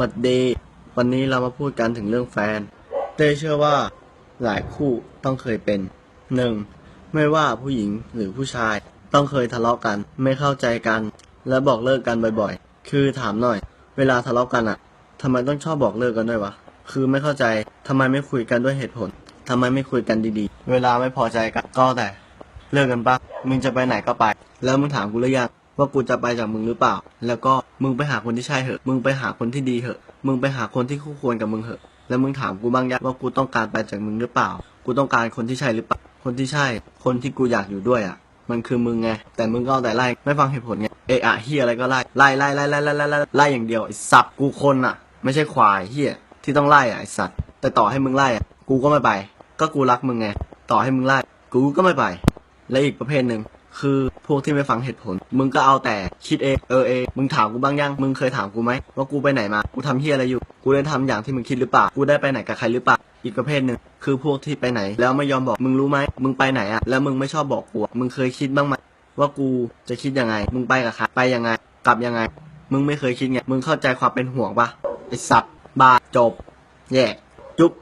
วัสดี วันนี้เรามาพูดกันถึงเรื่องแฟน เต้เชื่อว่าหลายคู่ต้องเคยเป็นหนึ่งไม่ว่าผู้หญิงหรือผู้ชาย ต้องเคยทะเลาะกัน ไม่เข้าใจกัน และบอกเลิกกันบ่อยๆ คือถามหน่อย เวลาทะเลาะกันอะทำไมต้องชอบบอกเลิกกันด้วยวะ คือไม่เข้าใจทำไมไม่คุยกันด้วยเหตุผลทำไมไม่คุยกันดีๆ เวลาไม่พอใจกันก็แต่ เลิกกันปะมึงจะไปไหนก็ไป แล้วมึงถามกูหรือยัง ว่ากูจะไปจากมึงหรือเปล่า แล้วก็มึงไปหาคนที่ใช่เหอะ มึงไปหาคนที่ดีเหอะ มึงไปหาคนที่คู่ควรกับมึงเหอะ แล้วมึงถามกูบ้างยังว่ากูต้องการไปจากมึงหรือเปล่า กูต้องการคนที่ใช่หรือเปล่า คนที่ใช่ คนที่กูอยากอยู่ด้วยอะ มันคือมึงไง แต่มึงก็เอาแต่ไล่ ไม่ฟังเหตุผลไง เอะอะเฮียอะไรก็ไล่ ไล่ไล่ไล่ไล่ไล่ไล่ไล่อย่างเดียวไอ้สับกูคนอะ ไม่ใช่ควายเฮียที่ต้องไล่อะไอ้สัตว์ แต่ต่อให้มึงไล่อะ กูก็ไม่ไป ก็กูรักมึงไง ต่อให้มึงไล่ กูก็ไม่ไป และอีกประเภทหนึ่ง คือพวกที่ไม่ฟังเหตุผล มึงก็เอาแต่คิดเองเออเองมึงถามกูบ้างยัง มึงเคยถามกูไหมว่ากูไปไหนมา กูทำเฮียอะไรอยู่ กูได้ทำอย่างที่มึงคิดหรือเปล่า กูได้ไปไหนกับใครหรือเปล่า อีกประเภทหนึ่งคือพวกที่ไปไหน แล้วไม่ยอมบอก มึงรู้ไหม มึงไปไหนอะแล้วมึงไม่ชอบบอกกู มึงเคยคิดบ้างไหมว่ากูจะคิดยังไง มึงไปกับใคร ไปยังไง กลับยังไง มึงไม่เคยคิดไง มึงเข้าใจความเป็นห่วงปะไอสัตว์บาจบ แย่จุ๊บ